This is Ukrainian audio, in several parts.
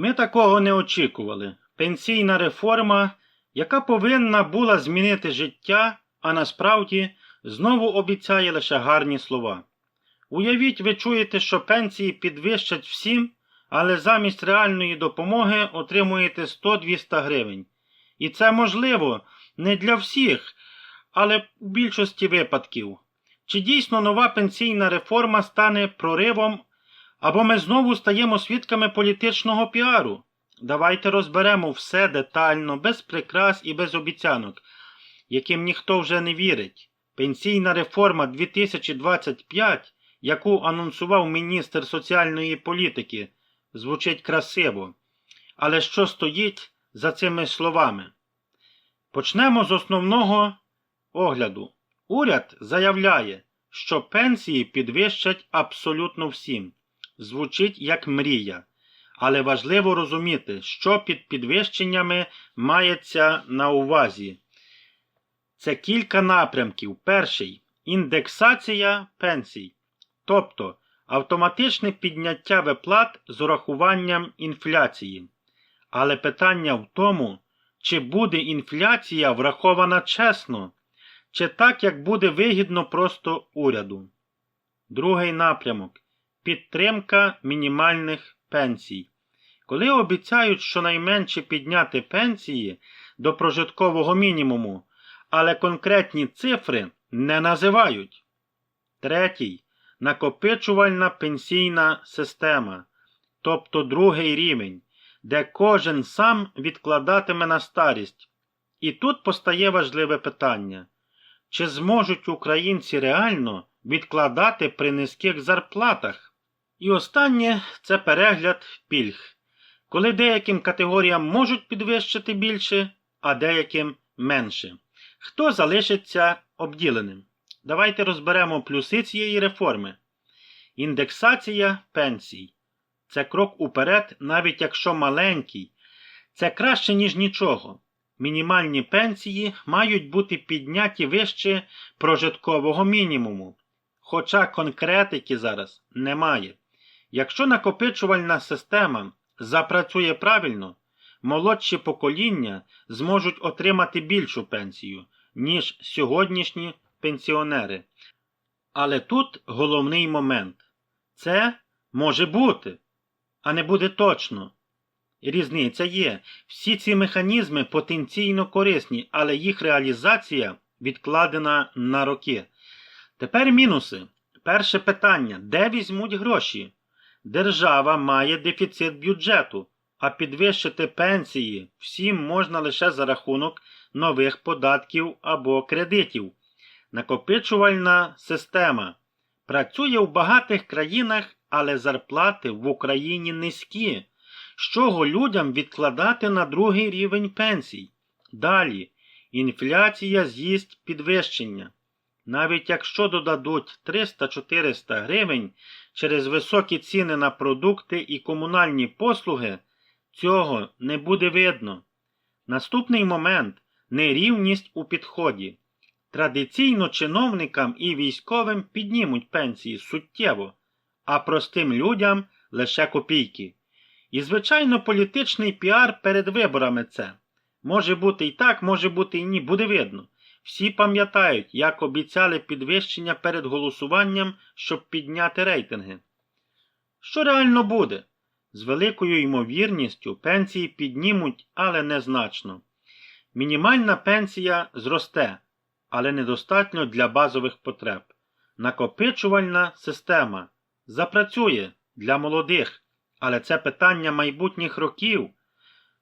Ми такого не очікували. Пенсійна реформа, яка повинна була змінити життя, а насправді знову обіцяє лише гарні слова. Уявіть, ви чуєте, що пенсії підвищать всім, але замість реальної допомоги отримуєте 100-200 гривень. І це можливо не для всіх, але в більшості випадків. Чи дійсно нова пенсійна реформа стане проривом, або ми знову стаємо свідками політичного піару? Давайте розберемо все детально, без прикрас і без обіцянок, яким ніхто вже не вірить. Пенсійна реформа 2025, яку анонсував міністр соціальної політики, звучить красиво. Але що стоїть за цими словами? Почнемо з основного огляду. Уряд заявляє, що пенсії підвищать абсолютно всім. Звучить як мрія. Але важливо розуміти, що під підвищеннями мається на увазі. Це кілька напрямків. Перший індексація пенсій, тобто автоматичне підняття виплат з урахуванням інфляції. Але питання в тому, чи буде інфляція врахована чесно, чи так, як буде вигідно просто уряду. Другий напрямок підтримка мінімальних пенсій. Коли обіцяють щонайменше підняти пенсії до прожиткового мінімуму, але конкретні цифри не називають. Третій накопичувальна пенсійна система, тобто другий рівень, де кожен сам відкладатиме на старість. І тут постає важливе питання: чи зможуть українці реально відкладати при низьких зарплатах? І останнє це перегляд пільг, коли деяким категоріям можуть підвищити більше, а деяким менше. Хто залишиться обділеним? Давайте розберемо плюси цієї реформи. Індексація пенсій. Це крок уперед, навіть якщо маленький. Це краще, ніж нічого. Мінімальні пенсії мають бути підняті вище прожиткового мінімуму. Хоча конкретики зараз немає. Якщо накопичувальна система запрацює правильно, молодші покоління зможуть отримати більшу пенсію, ніж сьогоднішні пенсіонери. Але тут головний момент це може бути, а не буде точно. Різниця є. Всі ці механізми потенційно корисні, але їх реалізація відкладена на роки. Тепер мінуси. Перше питання: де візьмуть гроші? Держава має дефіцит бюджету, а підвищити пенсії всім можна лише за рахунок нових податків або кредитів. Накопичувальна система працює в багатих країнах, але зарплати в Україні низькі. З чого людям відкладати на другий рівень пенсій? Далі, інфляція з'їсть підвищення. Навіть якщо додадуть 300-400 гривень через високі ціни на продукти і комунальні послуги, цього не буде видно. Наступний момент нерівність у підході. Традиційно чиновникам і військовим піднімуть пенсії суттєво, а простим людям лише копійки. І, звичайно, політичний піар перед виборами це. Може бути і так, може бути і ні, буде видно. Всі пам'ятають, як обіцяли підвищення перед голосуванням, щоб підняти рейтинги. Що реально буде? З великою ймовірністю пенсії піднімуть, але незначно. Мінімальна пенсія зросте, але недостатньо для базових потреб. Накопичувальна система запрацює для молодих, але це питання майбутніх років.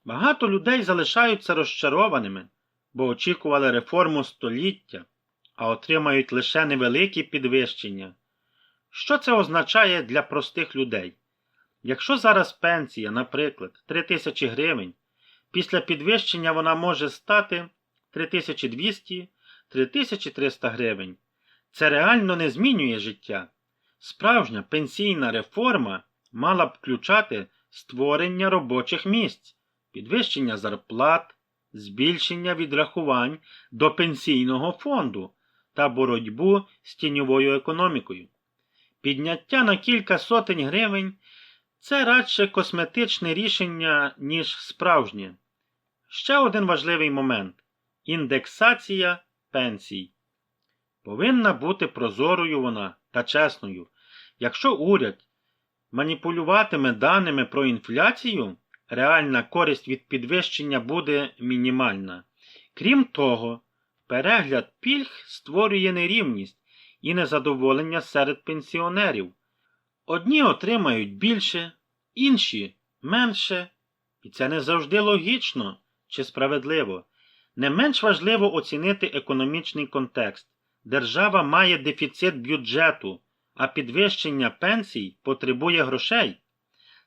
Багато людей залишаються розчарованими, бо очікували реформу століття, а отримають лише невеликі підвищення. Що це означає для простих людей? Якщо зараз пенсія, наприклад, 3 тисячі гривень, після підвищення вона може стати 3200-3300 гривень, це реально не змінює життя. Справжня пенсійна реформа мала б включати створення робочих місць, підвищення зарплат, збільшення відрахувань до пенсійного фонду та боротьбу з тіньовою економікою. Підняття на кілька сотень гривень Це радше косметичне рішення, ніж справжнє. Ще один важливий момент індексація пенсій. Повинна бути прозорою вона та чесною. Якщо уряд маніпулюватиме даними про інфляцію, реальна користь від підвищення буде мінімальна. Крім того, перегляд пільг створює нерівність і незадоволення серед пенсіонерів. Одні отримають більше, інші менше, і це не завжди логічно чи справедливо. Не менш важливо оцінити економічний контекст. Держава має дефіцит бюджету, а підвищення пенсій потребує грошей.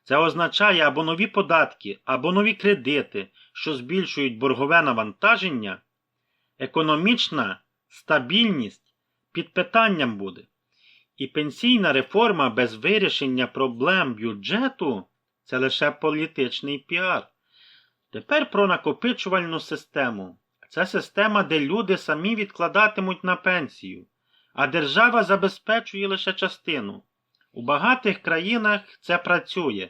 Це означає або нові податки, або нові кредити, що збільшують боргове навантаження. Економічна стабільність під питанням буде. І пенсійна реформа без вирішення проблем бюджету це лише політичний піар. Тепер про накопичувальну систему. Це система, де люди самі відкладатимуть на пенсію, а держава забезпечує лише частину. У багатих країнах це працює,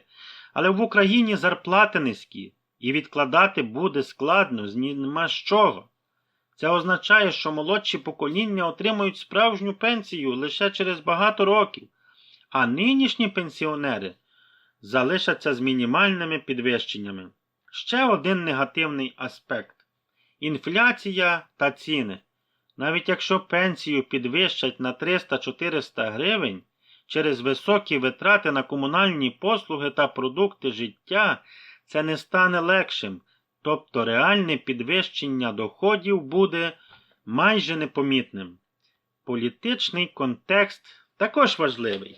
але в Україні зарплати низькі, і відкладати буде складно з нема з чого. Це означає, що молодші покоління отримують справжню пенсію лише через багато років, а нинішні пенсіонери залишаться з мінімальними підвищеннями. Ще один негативний аспект інфляція та ціни. Навіть якщо пенсію підвищать на 300-400 гривень через високі витрати на комунальні послуги та продукти життя, це не стане легшим, тобто реальне підвищення доходів буде майже непомітним. Політичний контекст також важливий.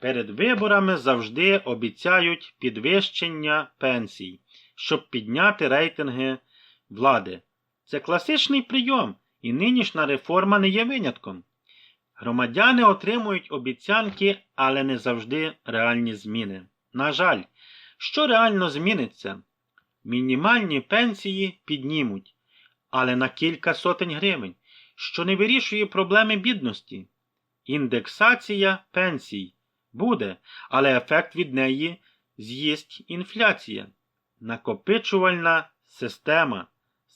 Перед виборами завжди обіцяють підвищення пенсій, щоб підняти рейтинги влади. Це класичний прийом, і нинішня реформа не є винятком. Громадяни отримують обіцянки, але не завжди реальні зміни. На жаль, що реально зміниться? Мінімальні пенсії піднімуть, але на кілька сотень гривень, що не вирішує проблеми бідності. Індексація пенсій буде, але ефект від неї з'їсть інфляція. Накопичувальна система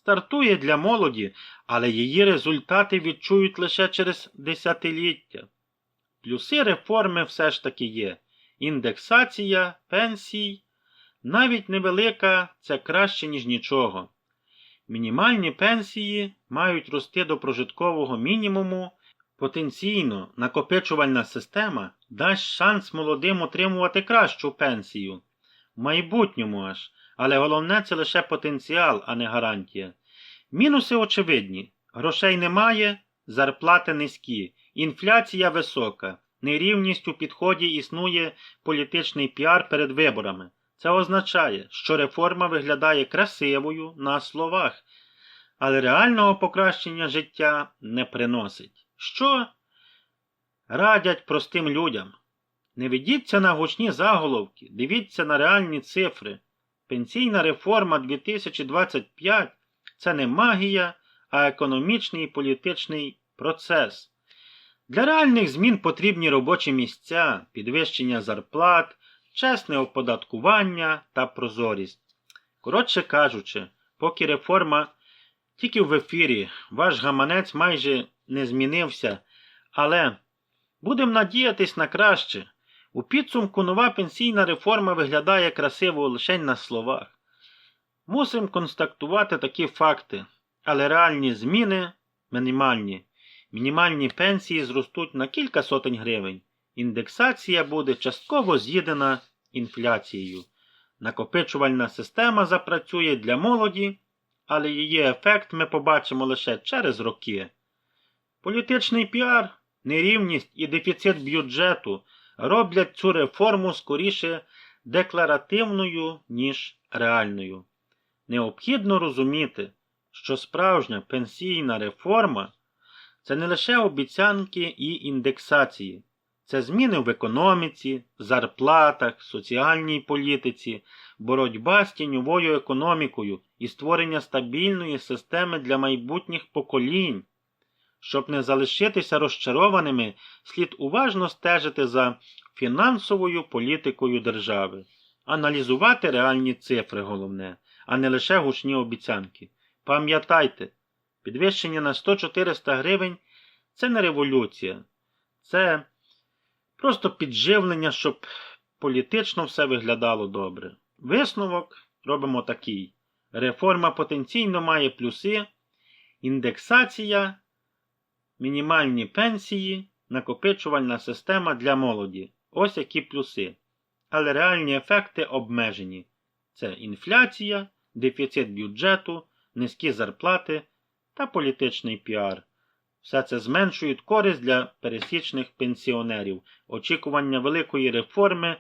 стартує для молоді, але її результати відчують лише через десятиліття. Плюси реформи все ж таки є. Індексація, пенсій, навіть невелика це краще, ніж нічого. Мінімальні пенсії мають рости до прожиткового мінімуму. Потенційно накопичувальна система дасть шанс молодим отримувати кращу пенсію. В майбутньому аж, але головне це лише потенціал, а не гарантія. Мінуси очевидні: грошей немає, зарплати низькі, інфляція висока, нерівність у підході існує політичний піар перед виборами. Це означає, що реформа виглядає красивою на словах, але реального покращення життя не приносить. Що радять простим людям? Не ведіться на гучні заголовки, дивіться на реальні цифри. Пенсійна реформа 2025 це не магія, а економічний і політичний процес. Для реальних змін потрібні робочі місця, підвищення зарплат, чесне оподаткування та прозорість. Коротше кажучи, поки реформа тільки в ефірі, ваш гаманець майже не змінився, але будемо надіятись на краще. У підсумку нова пенсійна реформа виглядає красиво лише на словах. Мусимо констатувати такі факти, але реальні зміни мінімальні. Мінімальні пенсії зростуть на кілька сотень гривень. Індексація буде частково з'їдена інфляцією. Накопичувальна система запрацює для молоді, але її ефект ми побачимо лише через роки. Політичний піар, нерівність і дефіцит бюджету роблять цю реформу скоріше декларативною, ніж реальною. Необхідно розуміти, що справжня пенсійна реформа це не лише обіцянки і індексації, це зміни в економіці, зарплатах, соціальній політиці, боротьба з тіньовою економікою і створення стабільної системи для майбутніх поколінь. Щоб не залишитися розчарованими, слід уважно стежити за фінансовою політикою держави. Аналізувати реальні цифри головне, а не лише гучні обіцянки. Пам'ятайте, підвищення на 100-400 гривень це не революція, це просто підживлення, щоб політично все виглядало добре. Висновок робимо такий. Реформа потенційно має плюси, індексація, мінімальні пенсії, накопичувальна система для молоді. Ось які плюси. Але реальні ефекти обмежені. Це інфляція, дефіцит бюджету, низькі зарплати та політичний піар. Все це зменшують користь для пересічних пенсіонерів. Очікування великої реформи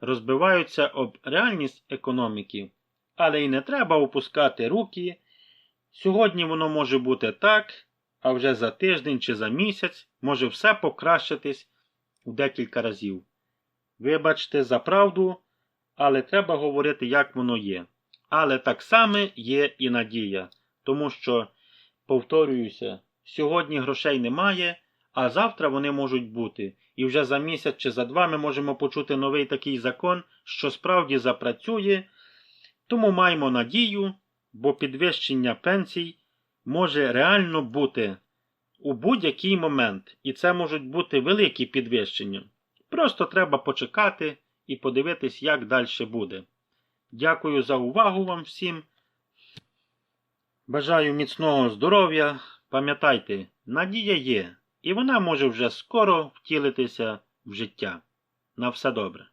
розбиваються об реальність економіки. Але й не треба опускати руки. Сьогодні воно може бути так, а вже за тиждень чи за місяць може все покращитись у декілька разів. Вибачте за правду, але треба говорити, як воно є. Але так само є і надія, тому що, повторююся, сьогодні грошей немає, а завтра вони можуть бути. І вже за місяць чи за два ми можемо почути новий такий закон, що справді запрацює. Тому маємо надію, бо підвищення пенсій може реально бути у будь-який момент, і це можуть бути великі підвищення. Просто треба почекати і подивитись, як далі буде. Дякую за увагу вам всім. Бажаю міцного здоров'я. Пам'ятайте, надія є, і вона може вже скоро втілитися в життя. На все добре.